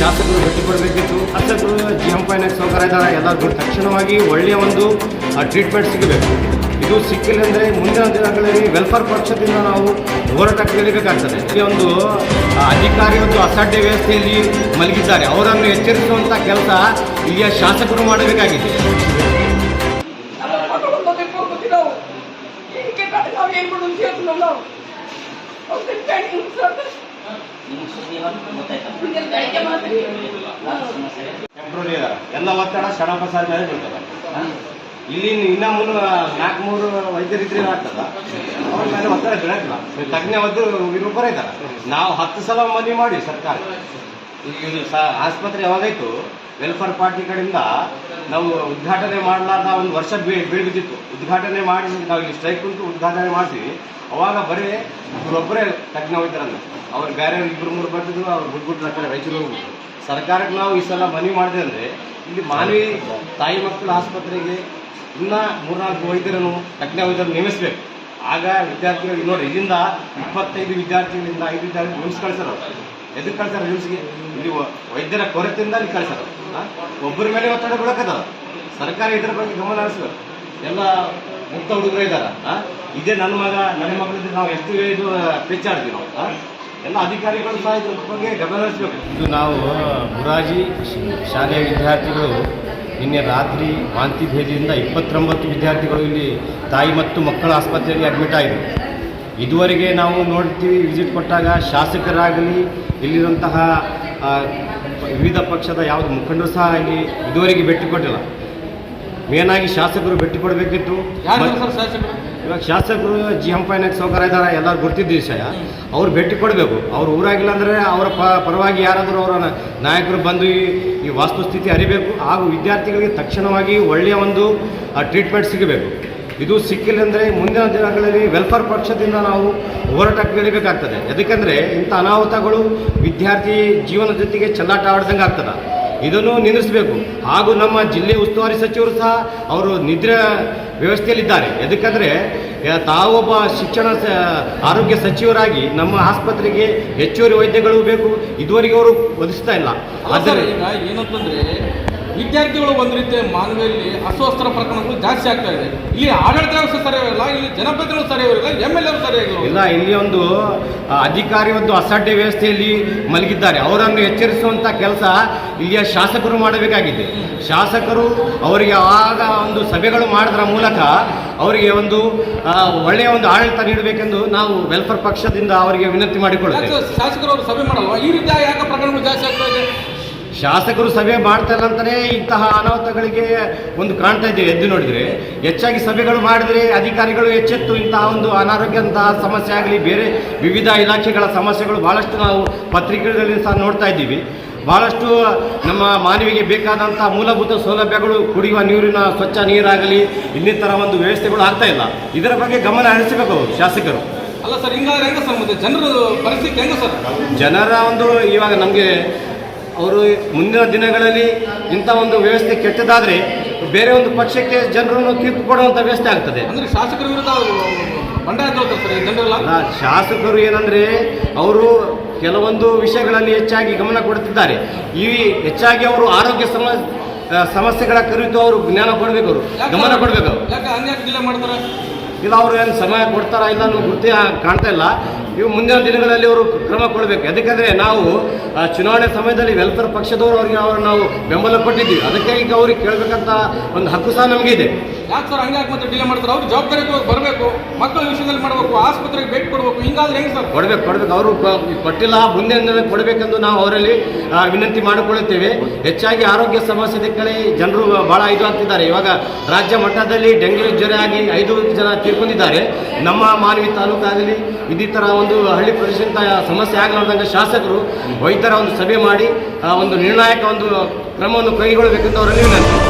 ಶಾಸಕರು ಭೇಟಿ ಕೊಡಬೇಕಿತ್ತು ಶಾಸಕರು ಜಿ ಎಂ ಫೈನಾನ್ಸ್ ಸಹಕಾರ ಇದ್ದಾರೆ ಎಲ್ಲರಿಗೂ ತಕ್ಷಣವಾಗಿ ಒಳ್ಳೆಯ ಒಂದು ಟ್ರೀಟ್ಮೆಂಟ್ ಸಿಗಬೇಕು. ಇದು ಸಿಕ್ಕಿಲ್ಲ ಅಂದರೆ ಮುಂದಿನ ದಿನಗಳಲ್ಲಿ ವೆಲ್ಫೇರ್ ಪಕ್ಷದಿಂದ ನಾವು ಹೋರಾಟ ಕೇಳಬೇಕಾಗ್ತದೆ ಇಲ್ಲಿ ಒಂದು ಅಧಿಕಾರಿ ಒಂದು ಅಸಾಢ್ಯ ವ್ಯವಸ್ಥೆಯಲ್ಲಿ ಮಲಗಿದ್ದಾರೆ. ಅವರನ್ನು ಎಚ್ಚರಿಸುವಂಥ ಕೆಲಸ ಇಲ್ಲಿಯ ಶಾಸಕರು ಮಾಡಬೇಕಾಗಿದೆ. ನಾವು ಸರ್ ಎಲ್ಲ ಒತ್ತಡ ಷಡಪಸಾದ ಮೇಲೆ ಬೀಳ್ತದ. ಇಲ್ಲಿ ಇನ್ನ ಮೂರು ನಾಲ್ಕು ಮೂರು ವೈದ್ಯರಿದ್ರೆ ಆಗ್ತದ. ಅವ್ರ ಮೇಲೆ ಒತ್ತಡ ಬೀಳಕ್ಕಿಲ್ಲ ತಜ್ಞ ಒದ್ದು ಇಬ್ಬರೇ ಇದ್ದಾರೆ. ನಾವು ಹತ್ತು ಸಲ ಮನವಿ ಮಾಡಿ ಸರ್ಕಾರ ಈಗ ಆಸ್ಪತ್ರೆ ಯಾವಾಗಾಯ್ತು ವೆಲ್ಫೇರ್ ಪಾರ್ಟಿ ಕಡೆಯಿಂದ ನಾವು ಉದ್ಘಾಟನೆ ಮಾಡಲಾರ್ದ ಒಂದು ವರ್ಷ ಬೀಳ್ ಬೀಳ್ಬಿದ್ದಿತ್ತು ಉದ್ಘಾಟನೆ ಮಾಡಿ ನಾವು ಇಲ್ಲಿ ಸ್ಟ್ರೈಕ್ ಕುಂತು ಉದ್ಘಾಟನೆ ಮಾಡ್ತೀವಿ. ಅವಾಗ ಬರೀ ಇವರೊಬ್ಬರೇ ತಜ್ಞ ಅಂದ್ರೆ ಅವ್ರು ಬೇರೆ ಇಬ್ಬರು ಮೂರು ಬರ್ತಿದ್ರು, ಅವ್ರು ಬಿಟ್ಬಿಟ್ಟು ಆ ಕಡೆ ರೈತರು ಹೋಗ್ಬಿಟ್ರು. ಸರ್ಕಾರಕ್ಕೆ ನಾವು ಈ ಸಲ ಮನವಿ ಮಾಡಿದೆ ಅಂದರೆ ಇಲ್ಲಿ ಮಾನವಿ ತಾಯಿ ಮಕ್ಕಳ ಆಸ್ಪತ್ರೆಗೆ ಇನ್ನೂ ಮೂರ್ನಾಲ್ಕು ವೈದ್ಯರನ್ನು, ತಜ್ಞ ವೈದ್ಯರು ನೇಮಿಸಬೇಕು. ಆಗ ವಿದ್ಯಾರ್ಥಿಗಳು ನೋಡಿ ಇಲ್ಲಿಂದ ಇಪ್ಪತ್ತೈದು ವಿದ್ಯಾರ್ಥಿಗಳಿಂದ ಐದು ವಿದ್ಯಾರ್ಥಿ ನಿಮ್ಸ್ ಕಳ್ಸಾರ ಎದಕ್ಕೆ ಕಳ್ಸಾರ ನಿಮ್ಸ್ಗೆ ಇಲ್ಲಿ ವೈದ್ಯರ ಕೊರತೆಯಿಂದ ಅಲ್ಲಿ ಕಳ್ಸಾರ ಒಬ್ಬರ ಮೇಲೆ ಒತ್ತಡ ಬಿಡಕದ ಸರ್ಕಾರ ಇದ್ರ ಬಗ್ಗೆ ಗಮನ ಹರಿಸ್ಬೇಕು. ಎಲ್ಲ ಮುಕ್ತ ಹುಡುಗರು ಇದ್ದಾರ? ಇದೇ ನನ್ನ ಮಗ, ನನ್ನ ಮಗಳಿಂದ ನಾವು ಎಷ್ಟು ಇದು ಪೆಚ್ಚಾಡ್ತೀವಿ ನಾವು? ಎಲ್ಲ ಅಧಿಕಾರಿಗಳು ಸಹ ಇದ್ರ ಬಗ್ಗೆ ಗಮನ ಹರಿಸ್ಬೇಕು. ಇದು ನಾವು ಮುರಾಜಿ ಶಾಲೆಯ ವಿದ್ಯಾರ್ಥಿಗಳು ನಿನ್ನೆ ರಾತ್ರಿ ವಾಂತಿ ಭೇದಿಯಿಂದ ಇಪ್ಪತ್ತೊಂಬತ್ತು ವಿದ್ಯಾರ್ಥಿಗಳು ಇಲ್ಲಿ ತಾಯಿ ಮತ್ತು ಮಕ್ಕಳ ಆಸ್ಪತ್ರೆಯಲ್ಲಿ ಅಡ್ಮಿಟ್ ಆಗಿದ್ರು ಇದುವರೆಗೆ ನಾವು ನೋಡ್ತೀವಿ ವಿಸಿಟ್ ಕೊಟ್ಟಾಗ ಶಾಸಕರಾಗಲಿ ಇಲ್ಲಿರುವಂತಹ ವಿವಿಧ ಪಕ್ಷದ ಯಾವುದು ಮುಖಂಡರು ಸಹ ಆಗಲಿ ಇದುವರೆಗೆ ಭೇಟಿ ಕೊಟ್ಟಿಲ್ಲ. ಮೇನಾಗಿ ಶಾಸಕರು ಭೇಟಿ ಕೊಡಬೇಕಿತ್ತು. ಇವಾಗ ಶಾಸಕರು ಜಿ ಎಂ ಫೈನಾನ್ಸ್ ಸೌಕರ್ಯ ಇದ್ದಾರೆ ಎಲ್ಲರೂ ಗೊತ್ತಿದ್ದ ವಿಷಯ. ಅವ್ರು ಭೇಟಿ ಕೊಡಬೇಕು. ಅವ್ರು ಊರಾಗಿಲ್ಲ ಅಂದರೆ ಅವರ ಪ ಪರವಾಗಿ ಯಾರಾದರೂ ಅವರ ನಾಯಕರು ಬಂದು ಈ ಈ ವಾಸ್ತುಸ್ಥಿತಿ ಅರಿಬೇಕು. ಹಾಗೂ ವಿದ್ಯಾರ್ಥಿಗಳಿಗೆ ತಕ್ಷಣವಾಗಿ ಒಳ್ಳೆಯ ಒಂದು ಟ್ರೀಟ್ಮೆಂಟ್ ಸಿಗಬೇಕು. ಇದು ಸಿಕ್ಕಿಲ್ಲ ಅಂದರೆ ಮುಂದಿನ ದಿನಗಳಲ್ಲಿ ವೆಲ್ಫೇರ್ ಪಕ್ಷದಿಂದ ನಾವು ಹೋರಾಟಕ್ಕೆ ಬೆಳಿಬೇಕಾಗ್ತದೆ ಯಾಕಂದರೆ ಇಂಥ ಅನಾಹುತಗಳು ವಿದ್ಯಾರ್ಥಿ ಜೀವನ ಜೊತೆಗೆ ಚೆಲ್ಲಾಟ ಆಡ್ದಂಗೆ ಆಗ್ತದೆ. ಇದನ್ನು ನಿಲ್ಲಿಸಬೇಕು. ಹಾಗೂ ನಮ್ಮ ಜಿಲ್ಲೆ ಉಸ್ತುವಾರಿ ಸಚಿವರು ಸಹ ಅವರು ನಿದ್ರೆ ವ್ಯವಸ್ಥೆಯಲ್ಲಿದ್ದಾರೆ. ಯಾಕಂದರೆ ತಾವೊಬ್ಬ ಶಿಕ್ಷಣ ಸ- ಆರೋಗ್ಯ ಸಚಿವರಾಗಿ ನಮ್ಮ ಆಸ್ಪತ್ರೆಗೆ ಹೆಚ್ಚುವರಿ ವೈದ್ಯಗಳು ಬೇಕು. ಇದುವರೆಗೆ ಅವರು ಒದಗಿಸ್ತಾ ಇಲ್ಲ. ಆದರೆ ಈಗ ಏನಂತಂದ್ರೆ ವಿದ್ಯಾರ್ಥಿಗಳು ಒಂದು ರೀತಿಯ ಮಾನವಿಯಲ್ಲಿ ಅಸ್ವಸ್ಥರ ಪ್ರಕರಣಗಳು ಜಾಸ್ತಿ ಆಗ್ತಾ ಇದೆ. ಇಲ್ಲಿ ಆಡಳಿತ ವ್ಯವಸ್ಥೆ ಸರಿಯಾಗಿಲ್ಲ ಇಲ್ಲಿ ಜನಪ್ರತಿನಿಧಿಗಳು ಸರಿಯಾಗಿಲ್ಲ ಎಂ ಎಲ್ ಎರು ಸರಿಯಾಗಿಲ್ಲ ಇಲ್ಲ ಇಲ್ಲಿ ಒಂದು ಅಧಿಕಾರಿ ಒಂದು ಅಸಡ್ಡೆ ವ್ಯವಸ್ಥೆಯಲ್ಲಿ ಮಲಗಿದ್ದಾರೆ. ಅವರನ್ನು ಎಚ್ಚರಿಸುವಂಥ ಕೆಲಸ ಇಲ್ಲಿಯ ಶಾಸಕರು ಮಾಡಬೇಕಾಗಿದೆ. ಶಾಸಕರು ಅವರಿಗೆ ಆಗ ಒಂದು ಸಭೆಗಳು ಮಾಡಿದ್ರ ಮೂಲಕ ಅವರಿಗೆ ಒಂದು ಒಳ್ಳೆಯ ಒಂದು ಆಡಳಿತ ನೀಡಬೇಕೆಂದು ನಾವು ವೆಲ್ಫೇರ್ ಪಕ್ಷದಿಂದ ಅವರಿಗೆ ವಿನಂತಿ ಮಾಡಿಕೊಳ್ಳುತ್ತೇವೆ. ಶಾಸಕರು ಸಭೆ ಮಾಡಲ್ವಾ? ಈ ರೀತಿ ಯಾಕೆ ಪ್ರಕರಣಗಳು ಜಾಸ್ತಿ ಆಗ್ತಾ ಇದೆ? ಶಾಸಕರು ಸಭೆ ಮಾಡ್ತಾರೆ ಅಂತಲೇ ಇಂತಹ ಅನಾಹುತಗಳಿಗೆ ಒಂದು ಕಾಣ್ತಾ ಇದ್ದೇವೆ ಎದ್ದು ನೋಡಿದರೆ ಹೆಚ್ಚಾಗಿ ಸಭೆಗಳು ಮಾಡಿದರೆ ಅಧಿಕಾರಿಗಳು ಎಚ್ಚೆತ್ತು ಇಂತಹ ಒಂದು ಅನಾರೋಗ್ಯದಂತಹ ಸಮಸ್ಯೆ ಆಗಲಿ ಬೇರೆ ವಿವಿಧ ಇಲಾಖೆಗಳ ಸಮಸ್ಯೆಗಳು ಭಾಳಷ್ಟು ನಾವು ಪತ್ರಿಕೆಗಳಲ್ಲಿ ಸಹ ನೋಡ್ತಾ ಇದ್ದೀವಿ. ಭಾಳಷ್ಟು ನಮ್ಮ ಮಾನವಿಗೆ ಬೇಕಾದಂಥ ಮೂಲಭೂತ ಸೌಲಭ್ಯಗಳು ಕುಡಿಯುವ ನೀರಿನ ಸ್ವಚ್ಛ ನೀರಾಗಲಿ ಇನ್ನಿತರ ಒಂದು ವ್ಯವಸ್ಥೆಗಳು ಆಗ್ತಾ ಇಲ್ಲ. ಇದರ ಬಗ್ಗೆ ಗಮನ ಹರಿಸಬೇಕು ಶಾಸಕರು. ಅಲ್ಲ ಸರ್ ಹಿಂಗಾದ್ರೆ ಹೆಂಗ ಸರ್ ಮತ್ತೆ? ಜನರ ಪರಿಸ್ಥಿತಿ ಹೆಂಗ ಸರ್? ಜನರ ಒಂದು ಇವಾಗ ನಮಗೆ ಅವರು ಮುಂದಿನ ದಿನಗಳಲ್ಲಿ ಇಂಥ ಒಂದು ವ್ಯವಸ್ಥೆ ಕೆಟ್ಟದಾದರೆ ಬೇರೆ ಒಂದು ಪಕ್ಷಕ್ಕೆ ಜನರನ್ನು ತೀರ್ಪು ಕೊಡುವಂಥ ವ್ಯವಸ್ಥೆ ಆಗ್ತದೆ. ಅಂದ್ರೆ ಶಾಸಕರ ವಿರುದ್ಧ ಶಾಸಕರು ಏನಂದರೆ ಅವರು ಕೆಲವೊಂದು ವಿಷಯಗಳಲ್ಲಿ ಹೆಚ್ಚಾಗಿ ಗಮನ ಕೊಡುತ್ತಿದ್ದಾರೆ. ಈ ಹೆಚ್ಚಾಗಿ ಅವರು ಆರೋಗ್ಯ ಸಮ ಸಮಸ್ಯೆಗಳ ಕುರಿತು ಅವರು ಜ್ಞಾನ ಕೊಡಬೇಕು ಅವರು. ಗಮನ ಕೊಡಬೇಕು ಕೊಡಬೇಕು ಇಲ್ಲ ಅವರು ಏನು ಸಮಯ ಕೊಡ್ತಾರಾ ಇಲ್ಲ ನಮ್ಗೆ ಗುರ್ತಿ ಕಾಣ್ತಾ ಇಲ್ಲ. ಇವು ಮುಂದಿನ ದಿನಗಳಲ್ಲಿ ಅವರು ಕ್ರಮ ಕೊಡಬೇಕು. ಯಾಕಂದರೆ ನಾವು ಚುನಾವಣೆ ಸಮಯದಲ್ಲಿ ವೆಲ್ಫೇರ್ ಪಕ್ಷದವರು ಅವರಿಗೆ ಅವರು ನಾವು ಬೆಂಬಲ ಕೊಟ್ಟಿದ್ದೀವಿ. ಅದಕ್ಕೆ ಈಗ ಅವ್ರಿಗೆ ಕೇಳಬೇಕಂತ ಒಂದು ಹಕ್ಕು ಸಹ ನಮಗೆ ಇದೆ. ಯಾಕೆ ಸರ್ ಹಂಗ್ಯಾಕೆ ಮತ್ತೆ ಡಿಲೇ ಮಾಡ್ತಾರೆ? ಅವ್ರು ಜವಾಬ್ದಾರಿ ಬರಬೇಕು ಮಕ್ಕಳ ವಿಷಯದಲ್ಲಿ ಮಾಡಬೇಕು ಆಸ್ಪತ್ರೆಗೆ ಭೇಟಿ ಕೊಡಬೇಕು ಹಿಂಗಾದ್ರೆ ಹೆಂಗೆ ಸರ್? ಕೊಡಬೇಕು ಕೊಡಬೇಕು. ಅವರು ಕೊಟ್ಟಿಲ್ಲ ಮುಂದಿನ ದಿನ ಕೊಡಬೇಕೆಂದು ನಾವು ಅವರಲ್ಲಿ ವಿನಂತಿ ಮಾಡಿಕೊಳ್ಳುತ್ತೇವೆ. ಹೆಚ್ಚಾಗಿ ಆರೋಗ್ಯ ಸಮಸ್ಯೆ ಕಡೆ ಜನರು ಭಾಳ ಇದು ಆಗ್ತಿದ್ದಾರೆ. ಇವಾಗ ರಾಜ್ಯ ಮಟ್ಟದಲ್ಲಿ ಡೆಂಗ್ಯೂ ಜ್ವರ ಆಗಿ ಐದು ಜನ ತೀರ್ಕೊಂಡಿದ್ದಾರೆ ನಮ್ಮ ಮಾನವಿ ತಾಲೂಕಾಗಲಿ, ಇನ್ನಿತರ ಒಂದು ಹಳ್ಳಿ ಪ್ರದೇಶದ ಸಮಸ್ಯೆ ಆಗಲಾರ್ದಂಗೆ ಶಾಸಕರು ವೈದ್ಯರ ಒಂದು ಸಭೆ ಮಾಡಿ ಒಂದು ನಿರ್ಣಾಯಕ ಒಂದು ಕ್ರಮವನ್ನು ಕೈಗೊಳ್ಳಬೇಕಂತ ಅವರಲ್ಲಿ ವಿನಂತಿ.